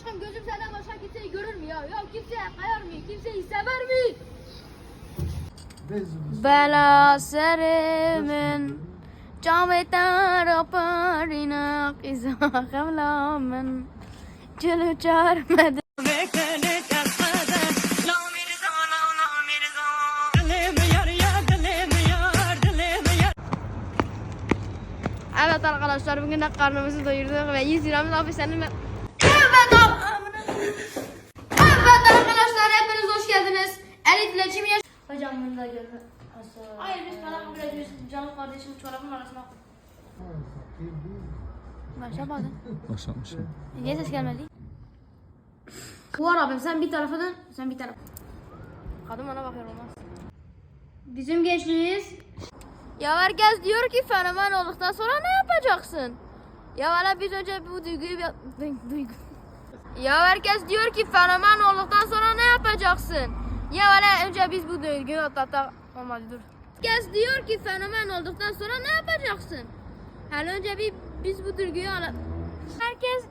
aşkım gözüm senden başka kimseyi görür mü ya? Ya kimseye kayar mı? Kimseyi sever mi? Bela serimin Cametan raparina Kiza kavlamen Cülü çarmedi Evet arkadaşlar bugün de karnımızı doyurduk ve 100 liramız senin Evet Evet arkadaşlar hepiniz hoş geldiniz. Elit iletişim yaş Hocam bunu da görme. Hayır biz para kabul ediyoruz. Canım kardeşim çorabın arasına Başlamadın. Başlatmışım. Niye ses gelmedi? Var abim sen bir tarafa dön, sen bir tarafa. Kadın bana bakıyor olmaz. Bizim gençliğimiz... Ya herkes diyor ki fenomen olduktan sonra ne yapacaksın? Ya hala biz önce bu duyguyu... Duygu... Ya herkes diyor ki fenomen olduktan sonra ne yapacaksın? Ya hala önce biz bu duyguyu atlatak... Olmadı dur. Herkes diyor ki fenomen olduktan sonra ne yapacaksın? Hele önce bir biz bu duyguyu ala... Herkes